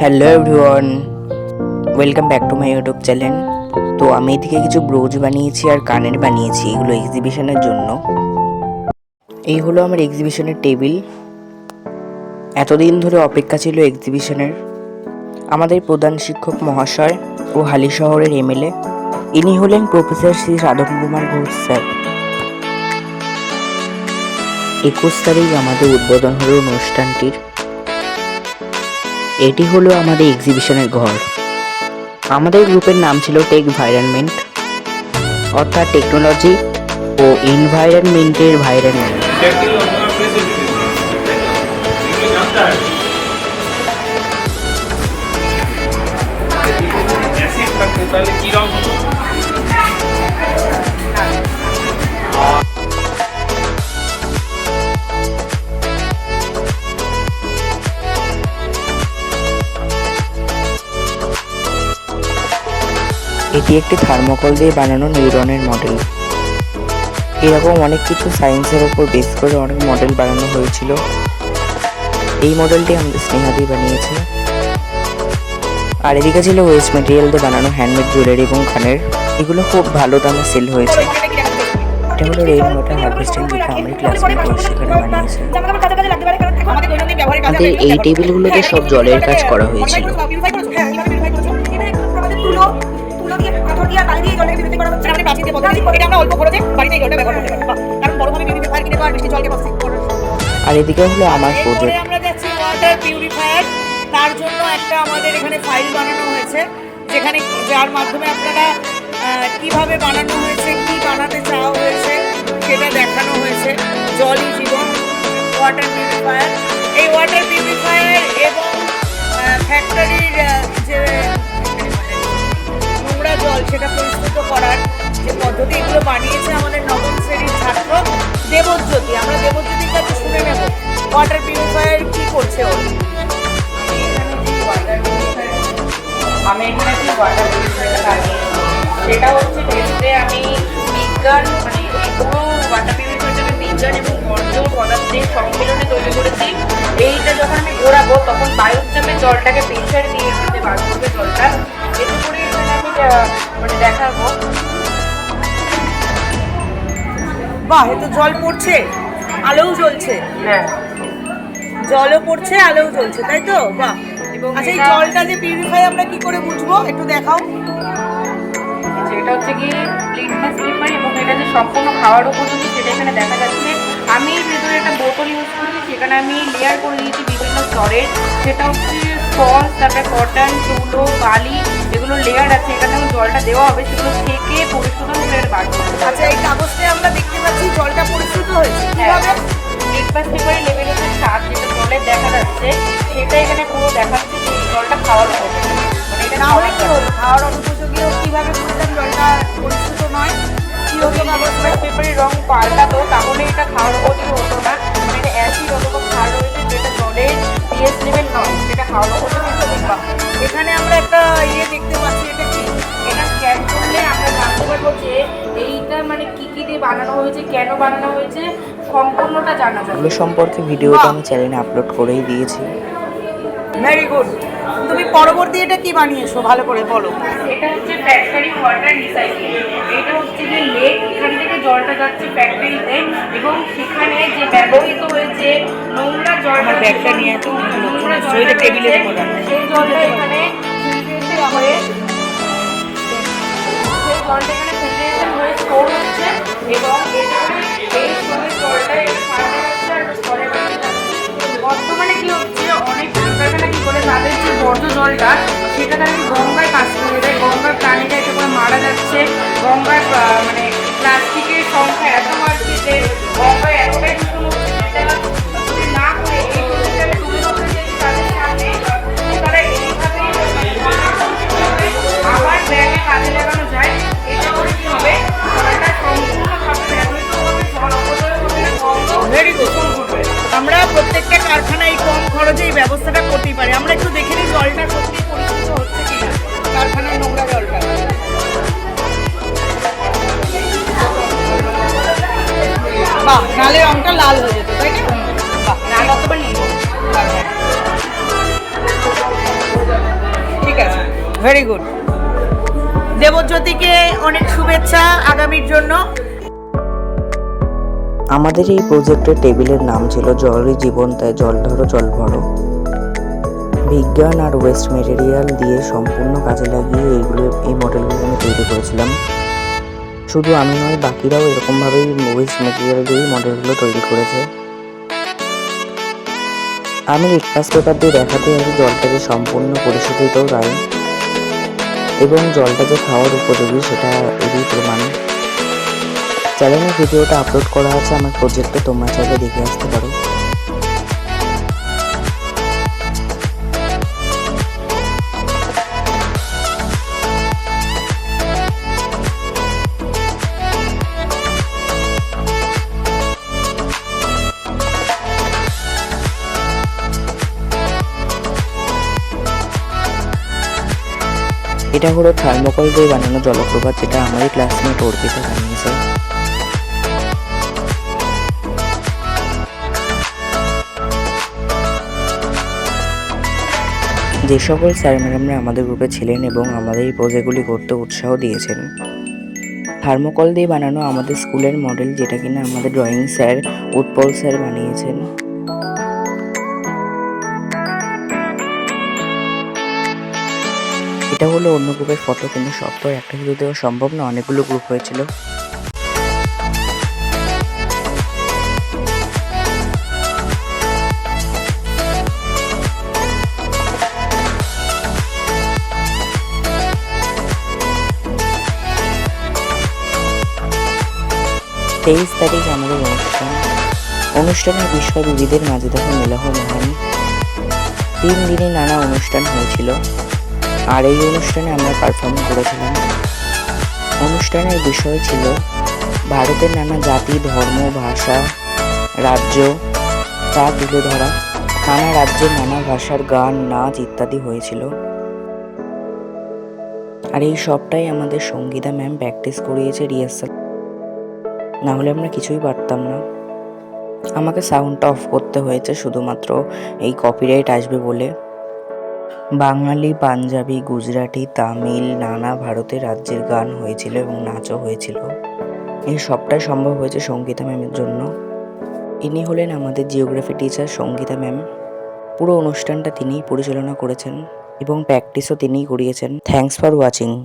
Hello everyone welcome back to my YouTube channel তো আমি এদিকে কিছু ব্রোজ বানিয়েছি আর কানের বানিয়েছি, এগুলো এক্সিবিশনের জন্য। এই হলো আমার এক্সিবিশনের টেবিল এতদিন ধরে অপেক্ষা ছিল এক্সিবিশনের আমাদের প্রধান শিক্ষক মহাশয় ও হালি শহরের এমএলএ ইনি হলেন প্রফেসর শ্রী সাধন কুমার ঘোষ, স্যার। একুশ তারিখ আমাদের উদ্বোধন হলো অনুষ্ঠানটির। এটি হলো আমাদের এক্সিবিশনের ঘর। আমাদের গ্রুপের নাম ছিল টেক ভাইরনমেন্ট অর্থাৎ টেকনোলজি ও এনভায়রনমেন্টের ভাইরনমেন্ট এটি একটি থার্মোকল দিয়ে বানানো নিউরনের মডেল। এরকম অনেক কিছু সায়েন্সের ওপর বেস করে অনেক মডেল বানানো হয়েছিল। এই মডেলটি আমাদের স্নেহাদি বানিয়েছে। আর এদিকে ছিল ওয়েস্ট মেটেরিয়াল দিয়ে বানানো হ্যান্ডমেড জুয়েলারি এবং খানের। এগুলো খুব ভালো দামে সেল হয়েছে। এটা হলো রেইন ওয়াটার হারভেস্টিং যেটা আমরা ক্লাসমেট সেখানে বানিয়েছে। আমাদের এই টেবিলগুলোতে সব জলের কাজ করা হয়েছিল। আর এদিকে হলো আমার প্রজেক্ট আমরা যাচ্ছি ওয়াটার পিউরিফায়ার তার জন্য একটা আমাদের এখানে ফাইল বানানো হয়েছে যেখানে যার মাধ্যমে আপনারা কীভাবে বানানো হয়েছে কি বানাতে চাওয়া হয়েছে সেটা দেখানো হয়েছে। জলই জীবন ওয়াটার পিউরিফায়ার এই ওয়াটার পিউরিফায়ার এবং ওয়াটার পিউরিফায়ার কি করছে ও আমি এখানে যে ওয়াটার পিউরিফায়ারটা বানিয়েছি সেটা হচ্ছে টেস্টে আমি বিজ্ঞান মানে পুরো ওয়াটার পিউরিফায়ারটা আমি বিজ্ঞান এবং বর্জ্য পদার্থের সম্মেলনে তৈরি করেছি। এইটা যখন আমি ঘোরাবো, তখন বায়ুর চাপে জলটাকে প্রেশার দিয়ে বার করবে জলটা। এতে করে এখানে আমি মানে দেখাবো। বাহ, এ তো জল পড়ছে। আলোও জ্বলছে। হ্যাঁ। জলও পড়ছে আলোও জ্বলছে তাই তো? বাহ। এবং আচ্ছা এই জলটা যে পিউরিফাই আমরা কি করে বুঝব? একটু দেখাও। যেটা হচ্ছে কি লিটমাস পেপার এবং এটা যে সম্পূর্ণ খাওয়ার উপযোগী সেটা এখানে দেখা যাচ্ছে। আমি ভেতরে একটা বোতল ইউজ করেছি সেখানে আমি লেয়ার করে দিয়েছি বিভিন্ন স্তরের। সেটা হচ্ছে ফলস তারপরে কটন তুলো বালি এগুলো লেয়ার আছে এখানে জলটা দেওয়া হবে সেগুলো থেকে পরিশোধন করে বার আচ্ছা এই কাগজটায় আমরা দেখতে পাচ্ছি জলটা পরিশ্রুত হয়েছে। কীভাবে? লিটমাস পেপারের লেভেল হচ্ছে সাত যেটা জলে দেখা যাচ্ছে সেটা এখানে পুরো দেখাচ্ছে যে এই জলটা খাওয়ার উপযোগী মানে এটা না হলে কি খাওয়ার হলো খাওয়ার অনুপযোগী হোক কীভাবে বুঝলাম জলটা পরিশ্রুত নয় কি হতো কাগজটা পেপারের রং পাল্টাতো তাহলে এটা খাওয়ার উপযোগী হতো না। মানে এটা অ্যাসিড অথবা ক্ষার রয়েছে যেটা জলের পিএস লেভেল নয় সেটা খাওয়ার উপযোগী হতে পারে এখানে আমরা একটা ইয়ে দেখতে পাচ্ছি এটা কি? এটা স্ক্যান করলে আমরা জানতে পারব যে এইটা মানে কি কি দিয়ে বানানো হয়েছে কেন বানানো হয়েছে সম্পূর্ণটা জানা যাবে। এগুলো সম্পর্কে ভিডিওটা আমি চ্যানেলে আপলোড করেই দিয়েছি। ভেরি গুড তুমি পরবর্তী এটা কি বানিয়েছো? ভালো করে বলো। এটা হচ্ছে ফ্যাক্টরি ওয়াটার রিসাইক্লিং এটা হচ্ছে যে লেক এখান থেকে জলটা যাচ্ছে ফ্যাক্টরিতে এবং সেখানে যে ব্যবহৃত হয়েছে নোংরা জলটা আমার ব্যাগটা নিয়ে এত নোংরা যে জলটা রয়েছে, সেই জলটা এখানে হয়ে সেই জলটা এখানে ফিল্টারেশন হয়ে স্টোর হচ্ছে এবং বর্জ্য জলটা সেটা তারা গঙ্গায় কাজ করে দেয় গঙ্গার প্রাণীরা এতে করে মারা যাচ্ছে। গঙ্গার মানে প্লাস্টিকের সংখ্যা এত বাড়ছে যে গঙ্গায় রংটা লাল হয়ে যেত, তাই না। ভেরি গুড দেবজ্যোতিকে অনেক শুভেচ্ছা আগামীর জন্য। আমাদের এই প্রজেক্টের টেবিলের নাম ছিল জলই জীবন, তাই জল ধরো, জল ভরো। বিজ্ঞান আর ওয়েস্ট মেটেরিয়াল দিয়ে সম্পূর্ণ কাজে লাগিয়ে এইগুলো, এই মডেলগুলো আমি তৈরি করেছিলাম। শুধু আমি নয়, বাকিরাও এরকমভাবেই ওয়েস্ট মেটেরিয়াল দিয়েই মডেলগুলো তৈরি করেছে। আমি লিটমাস পেপার দিয়ে দেখাতে আছি জলটাকে সম্পূর্ণ পরিশোধিত, তাই। এবং জলটা যে খাওয়ার উপযোগী, সেটা এরই প্রমাণ। চ্যানেলে ভিডিওটা আপলোড করা আছে আমার প্রজেক্টে তোমরা চাইলে দেখে আসতে পারো। এটা হলো থার্মোকল দিয়ে বানানো জলপ্রপাত, যেটা আমারই ক্লাসমেট অর্পিতা বানিয়েছে। যে সকল স্যার ম্যাডামরা আমাদের গ্রুপে ছিলেন এবং আমাদের এই প্রজেক্টগুলি করতে উৎসাহ দিয়েছেন থার্মোকল দিয়ে বানানো আমাদের স্কুলের মডেল যেটা কিনা আমাদের ড্রয়িং স্যার উৎপল স্যার বানিয়েছেন। এটা হলো অন্য গ্রুপের ফটো, কিন্তু সব তো একটা শুধু দেওয়া সম্ভব না, অনেকগুলো গ্রুপ হয়েছিল। তেইশ তারিখ আমাদের অনুষ্ঠান। অনুষ্ঠানের বিষয় বিবিধের মাঝে দেখো মেলাহ মহান তিন দিনে নানা অনুষ্ঠান হয়েছিল। আর এই অনুষ্ঠানে আমরা পারফর্ম করেছিলাম। অনুষ্ঠানের বিষয় ছিল ভারতের নানা জাতি, ধর্ম, ভাষা, রাজ্য, তা তুলে ধরা। নানা রাজ্যের নানা ভাষার গান, নাচ ইত্যাদি হয়েছিল। আর এই সবটাই আমাদের সঙ্গীতা ম্যাম প্র্যাকটিস করিয়েছে রিহার্সাল না হলে আমরা কিছুই পারতাম না। আমাকে সাউন্ডটা অফ করতে হয়েছে, শুধুমাত্র এই কপিরাইট আসবে বলে। বাঙালি, পাঞ্জাবি, গুজরাটি, তামিল, নানা ভারতের রাজ্যের গান হয়েছিল এবং নাচও হয়েছিল। এই সবটাই সম্ভব হয়েছে সঙ্গীতা ম্যামের জন্য। ইনি হলেন আমাদের জিওগ্রাফি টিচার সঙ্গীতা ম্যাম। পুরো অনুষ্ঠানটা তিনিই পরিচালনা করেছেন এবং প্র্যাকটিসও তিনিই করিয়েছেন। Thanks for watching.